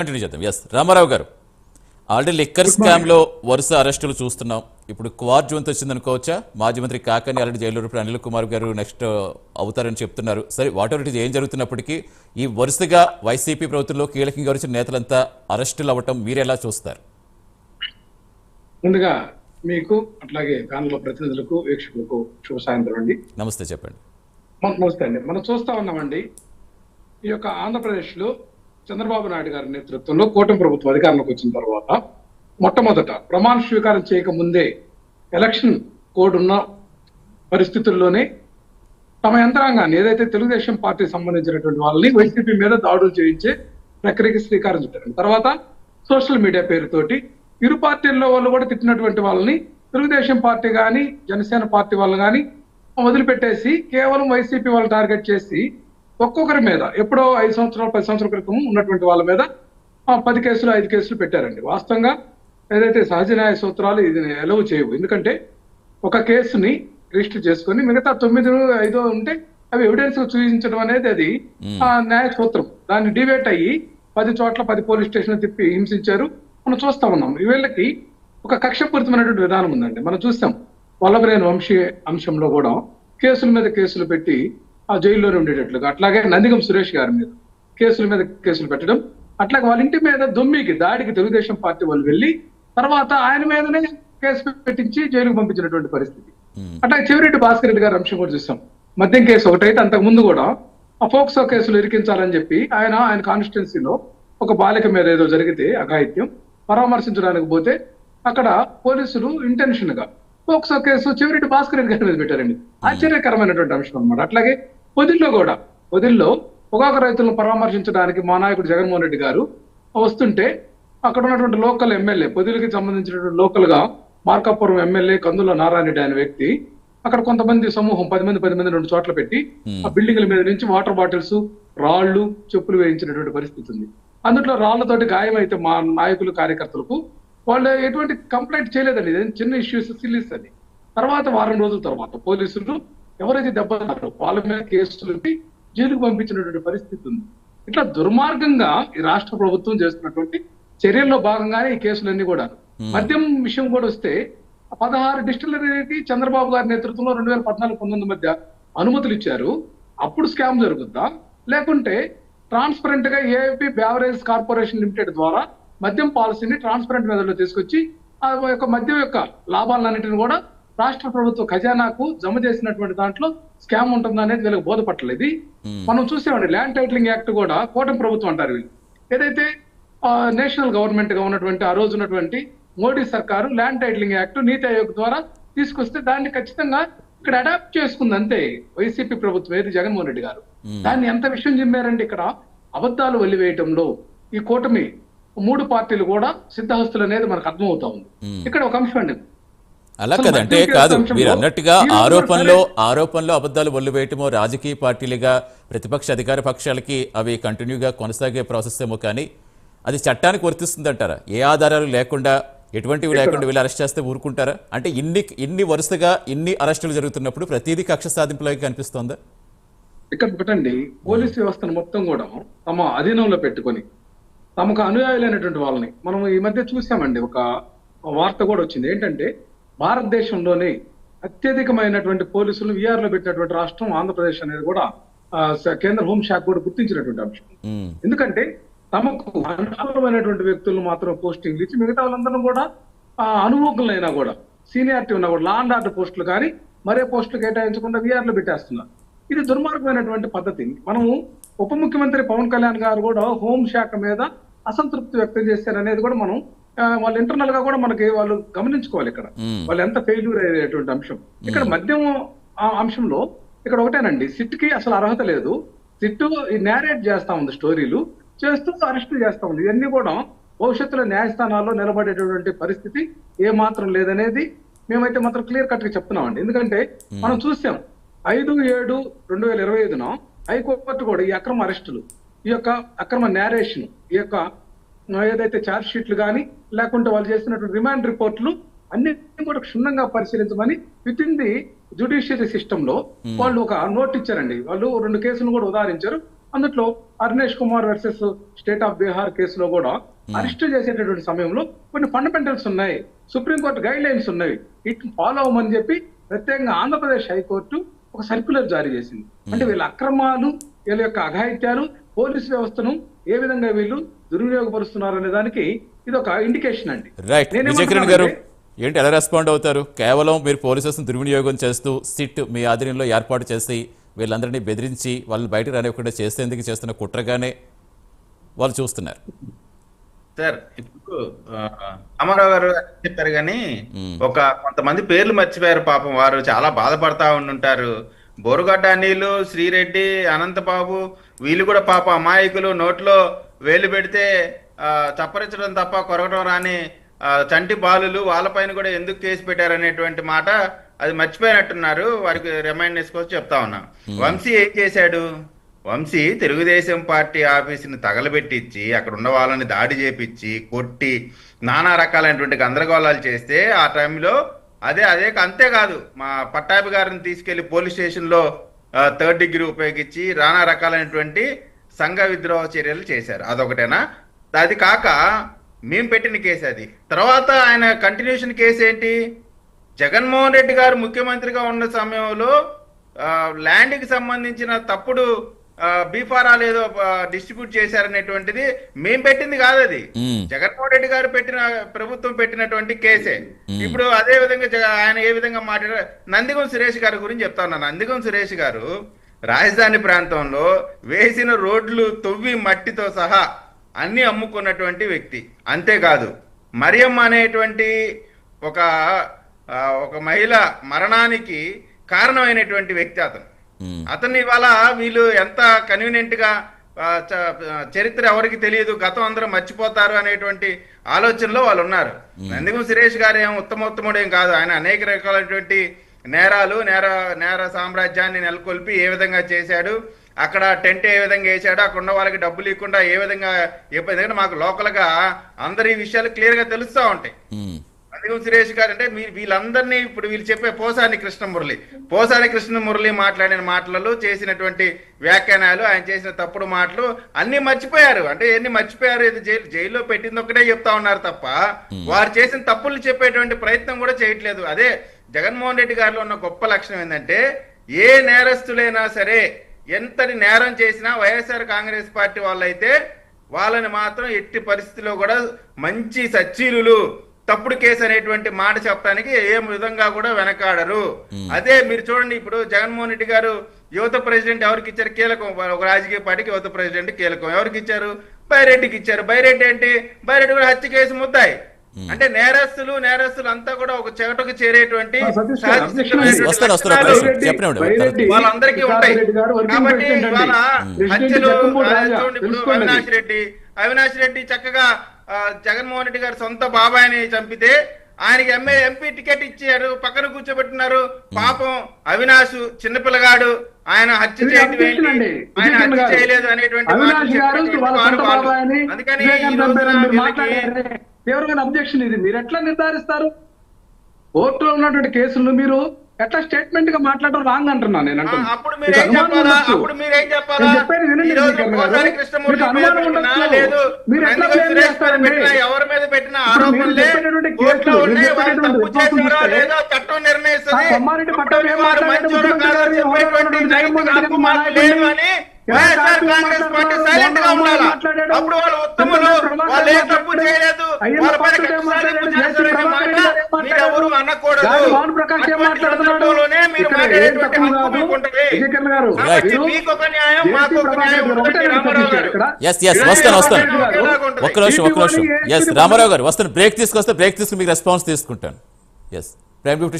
Continue చేద్దాం. Yes Ramarao గారు already liquor స్కామ్లో వరుస అరెస్టులు చూస్తున్నాం. ఇప్పుడు క్వార్ జోన్ వచ్చింది అనుకోవచ్చా మాజీ మంత్రి కాకని ఆల్రెడీ జైలు ఇప్పుడు అనిల్ కుమార్ గారు నెక్స్ట్ అవుతారని చెప్తున్నారు. సరే వాట్ ఎవర్ ఇట్ ఏం జరుగుతున్నప్పటికీ ఈ వరుసగా వైసీపీ ప్రభుత్వంలో కీలకంగా వచ్చిన నేతలంతా అరెస్టులు అవ్వటం మీరు ఎలా చూస్తారు? ముందుగా మీకు అట్లాగే ప్యానల్ ప్రతినిధులకు వీక్షకులకు శుభ సాయంత్రం అండి. నమస్తే చెప్పండి. నమస్తే అండి. మనం చూస్తా ఉన్నామండి ఈ యొక్క ఆంధ్రప్రదేశ్లో చంద్రబాబు నాయుడు గారి నేతృత్వంలో కూటమి ప్రభుత్వం అధికారంలోకి వచ్చిన తర్వాత మొట్టమొదట ప్రమాణ స్వీకారం చేయక ముందే ఎలక్షన్ కోడ్ ఉన్న పరిస్థితుల్లోనే తమ యంత్రాంగాన్ని ఏదైతే తెలుగుదేశం పార్టీ సంబంధించినటువంటి వాళ్ళని వైసీపీ మీద దాడులు చేయించే ప్రక్రియకి శ్రీకారం చుట్టారు. తర్వాత సోషల్ మీడియా పేరుతోటి ఇరు పార్టీల్లో వాళ్ళు కూడా తిట్టినటువంటి వాళ్ళని తెలుగుదేశం పార్టీ కానీ జనసేన పార్టీ వాళ్ళు కానీ వదిలిపెట్టేసి కేవలం వైసీపీ వాళ్ళు టార్గెట్ చేసి ఒక్కొక్కరి మీద ఎప్పుడో ఐదు సంవత్సరాలు పది సంవత్సరాల క్రితం ఉన్నటువంటి వాళ్ళ మీద పది కేసులు ఐదు కేసులు పెట్టారండి. వాస్తవంగా ఏదైతే సహజ న్యాయ సూత్రాలు ఇది ఎలవ్ చేయవు. ఎందుకంటే ఒక కేసుని రిజిస్టర్ చేసుకొని మిగతా తొమ్మిది ఐదో ఉంటే అవి ఎవిడెన్స్ చూపించడం అనేది అది ఆ న్యాయ సూత్రం. దాన్ని డివేట్ అయ్యి పది చోట్ల పది పోలీస్ స్టేషన్ తిప్పి హింసించారు. మనం చూస్తా ఉన్నాం. వీళ్ళకి ఒక కక్షపూరితమైనటువంటి విధానం ఉందండి. మనం చూస్తాం. వల్లభరేని వంశీ అంశంలో కూడా కేసుల మీద కేసులు పెట్టి ఆ జైల్లోనే ఉండేటట్లుగా. అట్లాగే నందిగం సురేష్ గారి మీద కేసుల మీద కేసులు పెట్టడం అట్లాగే వాళ్ళ ఇంటి మీద దొమ్మికి దాడికి తెలుగుదేశం పార్టీ వాళ్ళు వెళ్ళి తర్వాత ఆయన మీదనే కేసు పెట్టించి జైలుకు పంపించినటువంటి పరిస్థితి. అట్లాగే చెవిరెడ్డి భాస్కర్ రెడ్డి గారి అంశం కూడా చూసాం మద్యం కేసు ఒకటైతే అంతకు ముందు కూడా ఆ ఫోక్సో కేసులు ఇరికించాలని చెప్పి ఆయన ఆయన కాన్స్టిట్యున్సీలో ఒక బాలిక మీద ఏదో జరిగితే అఘాయిత్యం పరామర్శించడానికి పోతే అక్కడ పోలీసులు ఇంటెన్షన్గా ఫోక్సో కేసు చెవిరెడ్డి భాస్కర్ రెడ్డి గారి మీద పెట్టారండి. ఆశ్చర్యకరమైనటువంటి అంశం అన్నమాట. అట్లాగే పొదిల్లో కూడా పొదిల్లో పొగాకు రైతులను పరామర్శించడానికి మా నాయకుడు జగన్మోహన్ రెడ్డి గారు వస్తుంటే అక్కడ ఉన్నటువంటి లోకల్ ఎమ్మెల్యే పొదిలికి సంబంధించినటువంటి లోకల్గా మార్కాపురం ఎమ్మెల్యే కందుల నారాయణ రెడ్డి అనే వ్యక్తి అక్కడ కొంతమంది సమూహం పది మంది పది మంది రెండు చోట్ల పెట్టి ఆ బిల్డింగ్ల మీద నుంచి వాటర్ బాటిల్స్ రాళ్ళు చెప్పులు వేయించినటువంటి పరిస్థితి ఉంది. అందులో రాళ్ళతోటి గాయమైతే మా నాయకులు కార్యకర్తలకు వాళ్ళు ఎటువంటి కంప్లైంట్ చేయలేదండి. చిన్న ఇష్యూస్ సిల్లీస్ అది. తర్వాత వారం రోజుల తర్వాత పోలీసులు ఎవరైతే దెబ్బతారో వాళ్ళ మీద కేసులు జైలుకు పంపించినటువంటి పరిస్థితి ఉంది. ఇట్లా దుర్మార్గంగా ఈ రాష్ట్ర ప్రభుత్వం చేస్తున్నటువంటి చర్యల్లో భాగంగానే ఈ కేసులన్నీ కూడా మద్యం విషయం కూడా వస్తే పదహారు డిస్టిలరీకి చంద్రబాబు గారి నేతృత్వంలో రెండు వేల పద్నాలుగు పంతొమ్మిది మధ్య అనుమతులు ఇచ్చారు. అప్పుడు స్కామ్ జరుగుద్దా? లేకుంటే ట్రాన్స్పరెంట్గా ఏపీ బ్యావరేజ్ కార్పొరేషన్ లిమిటెడ్ ద్వారా మద్యం పాలసీని ట్రాన్స్పరెంట్ మెథడ్లో తీసుకొచ్చి ఆ యొక్క మద్యం యొక్క లాభాలన్నింటిని కూడా రాష్ట్ర ప్రభుత్వ ఖజానాకు జమ చేసినటువంటి దాంట్లో స్కామ్ ఉంటుందా అనేది వీళ్ళకి బోధపట్టలేదు. మనం చూసామండి ల్యాండ్ టైటిలింగ్ యాక్ట్ కూడా కూటమి ప్రభుత్వం అంటారు వీళ్ళు. ఏదైతే నేషనల్ గవర్నమెంట్గా ఉన్నటువంటి ఆ రోజు ఉన్నటువంటి మోడీ సర్కారు ల్యాండ్ టైటిలింగ్ యాక్ట్ నీతి ఆయోగ్ ద్వారా తీసుకొస్తే దాన్ని ఖచ్చితంగా ఇక్కడ అడాప్ట్ చేసుకుంది అంతే వైసీపీ ప్రభుత్వం ఏది జగన్మోహన్ రెడ్డి గారు. దాన్ని ఎంత విషయం చెప్పారండి ఇక్కడ అబద్ధాలు వల్లివేయటంలో ఈ కూటమి మూడు పార్టీలు కూడా సిద్ధహస్తులు అనేది మనకు అర్థమవుతా ఉంది. ఇక్కడ ఒక అంశం అండి. అలా కదంటే కాదు మీరు అన్నట్టుగా ఆరోపణలో ఆరోపణలో అబద్ధాలు ఒళ్ళు వేయటమో రాజకీయ పార్టీలుగా ప్రతిపక్ష అధికార పక్షాలకి అవి కంటిన్యూగా కొనసాగే ప్రాసెస్ ఏమో కానీ అది చట్టానికి వర్తిస్తుందంటారా? ఏ ఆధారాలు లేకుండా ఎటువంటివి లేకుండా వీళ్ళు అరెస్ట్ చేస్తే ఊరుకుంటారా? అంటే ఇన్ని ఇన్ని వరుసగా ఇన్ని అరెస్టులు జరుగుతున్నప్పుడు ప్రతిదీ కక్ష సాధింపులాగా కనిపిస్తోందా? ఇక్కడ ఒకటండి పోలీస్ వ్యవస్థను మొత్తం కూడా తమ అధీనంలో పెట్టుకొని తమకు అనుయాయులైనటువంటి వాళ్ళని మనం ఈ మధ్య చూసామండి ఒక వార్త కూడా వచ్చింది. ఏంటంటే భారతదేశంలోనే అత్యధికమైనటువంటి పోలీసులు విఆర్లో పెట్టినటువంటి రాష్ట్రం ఆంధ్రప్రదేశ్ అనేది కూడా కేంద్ర హోంశాఖ కూడా గుర్తించినటువంటి అంశం. ఎందుకంటే తమకు అనుకూలమైనటువంటి వ్యక్తులను మాత్రం పోస్టింగ్లు ఇచ్చి మిగతా వాళ్ళందరం కూడా ఆ, అనుభవజ్ఞులైనా కూడా సీనియారిటీ ఉన్నా కూడా లా అండ్ ఆర్డర్ పోస్టులు కానీ మరే పోస్టులు కేటాయించకుండా VR లో పెట్టేస్తున్నారు. ఇది దుర్మార్గమైనటువంటి పద్ధతి. మనము ఉప ముఖ్యమంత్రి పవన్ కళ్యాణ్ గారు కూడా హోం శాఖ మీద అసంతృప్తి వ్యక్తం చేశారనేది కూడా మనం వాళ్ళు ఇంటర్నల్గా కూడా మనకి వాళ్ళు గమనించుకోవాలి ఇక్కడ. వాళ్ళు ఎంత ఫెయిల్యూర్ అయ్యేటువంటి అంశం. ఇక్కడ మద్యం అంశంలో ఇక్కడ ఒకటేనండి సిట్కి అసలు అర్హత లేదు. సిట్ ఈ నేరేట్ చేస్తా ఉంది స్టోరీలు చేస్తూ అరెస్ట్ చేస్తా ఉంది. ఇవన్నీ కూడా భవిష్యత్తులో న్యాయస్థానాల్లో నిలబడేటటువంటి పరిస్థితి ఏ మాత్రం లేదనేది మేమైతే మాత్రం క్లియర్ కట్గా చెప్తున్నామండి. ఎందుకంటే మనం చూసాం ఐదు ఏడు రెండు వేల ఇరవై ఐదున హైకోర్టు కూడా ఈ అక్రమ అరెస్టులు ఈ యొక్క అక్రమ నేరేషన్ ఈ యొక్క ఏదైతే ఛార్జ్ షీట్లు కానీ లేకుంటే వాళ్ళు చేసినటువంటి రిమాండ్ రిపోర్ట్లు అన్ని కూడా క్షుణ్ణంగా పరిశీలించమని విత్ ఇన్ ది జుడిషియరీ సిస్టమ్లో వాళ్ళు ఒక నోట్ ఇచ్చారండి. వాళ్ళు రెండు కేసులు కూడా ఉదాహరించారు. అందులో Arnesh Kumar versus state of Bihar కేసులో కూడా అరెస్ట్ చేసేటటువంటి సమయంలో కొన్ని ఫండమెంటల్స్ ఉన్నాయి. సుప్రీంకోర్టు గైడ్ లైన్స్ ఉన్నాయి. వీటిని ఫాలో అవ్వమని చెప్పి ప్రత్యేకంగా ఆంధ్రప్రదేశ్ హైకోర్టు ఒక సర్క్యులర్ జారీ చేసింది. అంటే వీళ్ళ అక్రమాలు వీళ్ళ యొక్క అఘాయిత్యాలు పోలీస్ వ్యవస్థను ఏ విధంగా వీళ్ళు దుర్వినియోగపరుస్తున్నారు అనే దానికి ఇది ఒక ఇండికేషన్ అండి రైట్ విజయకిరణ్ గారు ఏంటి ఎలా రెస్పాండ్ అవుతారు? కేవలం మీరు పోలీసెస్ని దుర్వినియోగం చేస్తూ సిట్ మీ ఆధీనంలో ఏర్పాటు చేసి వీళ్ళందరినీ బెదిరించి వాళ్ళని బయటకు రానివ్వకుండా చేసేందుకు చేస్తున్న కుట్రగానే వాళ్ళు చూస్తున్నారు. సార్ ఇప్పుడు ఆ, రామారావు గారు చెప్పారు కానీ ఒక కొంతమంది పేర్లు మర్చిపోయారు పాపం. వారు చాలా బాధపడతా ఉండుంటారు. బోరుగడ్డ అనిలు శ్రీరెడ్డి అనంతబాబు వీళ్ళు కూడా పాప అమాయకులు నోట్లో వేలు పెడితే చప్పరించడం తప్ప కొరగడం రాని చంటి బాలులు వాళ్ళపైన కూడా ఎందుకు కేసు పెట్టారనేటువంటి మాట అది మర్చిపోయినట్టున్నారు. వారికి రిమైండ్ చేసుకోవచ్చు చెప్తా ఉన్నా. వంశీ ఏం చేశాడు? వంశీ తెలుగుదేశం పార్టీ ఆఫీసుని తగలబెట్టించి అక్కడ ఉన్న వాళ్ళని దాడి చేపించి కొట్టి నానా రకాలైనటువంటి గందరగోళాలు చేస్తే ఆ టైంలో అదే అదే అంతేకాదు మా పట్టాభి గారిని తీసుకెళ్ళి పోలీస్ స్టేషన్లో థర్డ్ డిగ్రీ ఉపయోగించి నానా రకాలైనటువంటి సంఘ విద్రోహ చర్యలు చేశారు. అదొకటేనా? అది కాక మేము పెట్టిన కేసు అది. తర్వాత ఆయన కంటిన్యూషన్ కేసు ఏంటి? జగన్మోహన్ రెడ్డి గారు ముఖ్యమంత్రిగా ఉన్న సమయంలో ల్యాండ్కి సంబంధించిన తప్పుడు బీఫారాలు ఏదో డిస్ట్రిబ్యూట్ చేశారనేటువంటిది మేం పెట్టింది కాదు అది. మ్మ్. జగన్మోహన్ రెడ్డి గారు పెట్టిన ప్రభుత్వం పెట్టినటువంటి కేసే. ఇప్పుడు అదే విధంగా ఆయన ఏ విధంగా మాట్లాడారు నందిగం సురేష్ గారి గురించి చెప్తా ఉన్నాను. నందిగం సురేష్ గారు రాజధాని ప్రాంతంలో వేసిన రోడ్లు తొవ్వి మట్టితో సహా అన్ని అమ్ముకున్నటువంటి వ్యక్తి. అంతేకాదు మరియమ్మ అనేటువంటి ఒక ఒక మహిళ మరణానికి కారణమైనటువంటి వ్యక్తి అతను. మ్మ్. అతన్ని ఇవాళ వీళ్ళు ఎంత కన్వీనియంట్గా చరిత్ర ఎవరికి తెలియదు గతం అందరూ మర్చిపోతారు అనేటువంటి ఆలోచనలో వాళ్ళు ఉన్నారు. నందిగం సురేష్ గారు ఏం ఉత్తమోత్తముడు ఏం కాదు. ఆయన అనేక రకాలైనటువంటి నేరాలు నేర నేర సామ్రాజ్యాన్ని నెలకొల్పి ఏ విధంగా చేశాడు అక్కడ టెంట్ ఏ విధంగా వేసాడు అక్కడ ఉన్న వాళ్ళకి డబ్బులు ఇవ్వకుండా ఏ విధంగా విధంగా మాకు లోకల్గా అందరు ఈ విషయాలు క్లియర్గా తెలుస్తా ఉంటాయి. మ్మ్. అందుకం సురేష్ గారు అంటే మీరు వీళ్ళందరినీ ఇప్పుడు వీళ్ళు చెప్పే పోసాని కృష్ణమురళి. పోసాని కృష్ణమురళి మాట్లాడిన మాటలలో చేసినటువంటి వ్యాఖ్యానాలు ఆయన చేసిన తప్పుడు మాటలు అన్ని మర్చిపోయారు. అంటే ఎన్ని మర్చిపోయారు? ఇది జైలు జైల్లో పెట్టింది ఒకటే చెప్తా ఉన్నారు తప్ప వారు చేసిన తప్పులు చెప్పేటువంటి ప్రయత్నం కూడా చేయట్లేదు. అదే జగన్మోహన్ రెడ్డి గారిలో ఉన్న గొప్ప లక్షణం ఏంటంటే ఏ నేరస్తులైనా సరే ఎంతటి నేరం చేసినా వైఎస్ఆర్ కాంగ్రెస్ పార్టీ వాళ్ళైతే వాళ్ళని మాత్రం ఎట్టి పరిస్థితిలో కూడా మంచి సచ్చీలులు తప్పుడు కేసు అనేటువంటి మాట చెప్పడానికి ఏ విధంగా కూడా వెనకాడరు. అదే మీరు చూడండి ఇప్పుడు జగన్మోహన్ రెడ్డి గారు యువత ప్రెసిడెంట్ ఎవరికి ఇచ్చారు? కీలకం. ఒక రాజకీయ పార్టీకి యువత ప్రెసిడెంట్ కీలకం. ఎవరికి ఇచ్చారు? బైరెడ్డికి ఇచ్చారు. బైరెడ్డి ఏంటి బైరెడ్డి కూడా హత్య కేసు ముద్దాయి. అంటే నేరస్తులు నేరస్తులు అంతా కూడా ఒక చెగటకు చేరేటువంటి వాళ్ళందరికీ ఉంటాయి. కాబట్టి ఇవాళ హత్యలు ఇప్పుడు. అవినాష్ రెడ్డి. అవినాష్ రెడ్డి చక్కగా జగన్మోహన్ రెడ్డి గారు సొంత బాబాయిని చంపితే ఆయనకి ఎంఏ ఎంపీ టికెట్ ఇచ్చారు పక్కన కూర్చోబెట్టున్నారు. పాపం అవినాష్ చిన్నపిల్లగాడు ఆయన హత్య చేయటం. ఆయన హత్య. చేయలేదు అనేటువంటి అందుకని తీవ్రమైన అబ్జెక్షన్ ఇది. మీరు ఎట్లా నిర్ధారిస్తారు? కోర్టులో ఉన్నటువంటి కేసులను మీరు ఎట్లా స్టేట్మెంట్గా మాట్లాడడం రాంగ్ అంటున్నా నేను. అప్పుడు ఎవరి మీద పెట్టిన? ఆరోపణలే చట్టం నిర్ణయిస్తుంది. అప్పుడు వైఎస్ఆర్ కాంగ్రెస్ పార్టీ? సైలెంట్గా ఉండాలి? వాళ్ళు ఉత్తములు. వాళ్ళు ఏ తప్పు చేయలేదు. వాళ్ళ పైన పాత్రుడు ఏం కక్ష సాధింపు మాట్లాడాడు? చేశారనే ప్రభాకర్ మాట గారు ఏం మాట్లాడాడు? ప్రకాష్ ఏం మాట్లాడుతున్నాడు? రామారావు గారు. ఎస్ ఎస్ వస్తాను ఒకటి వస్తాను. గారు ఒకేలాగా ఒక్క నిమిషం ఒక్క నిమిషం. ఈపీఓని ఎస్ రామారావు గారు వస్తాను. బ్రేక్ తీసుకొస్తే బ్రేక్ తీసుకుని మీకు రెస్పాన్స్ తీసుకుంటాను. Yes prime beauty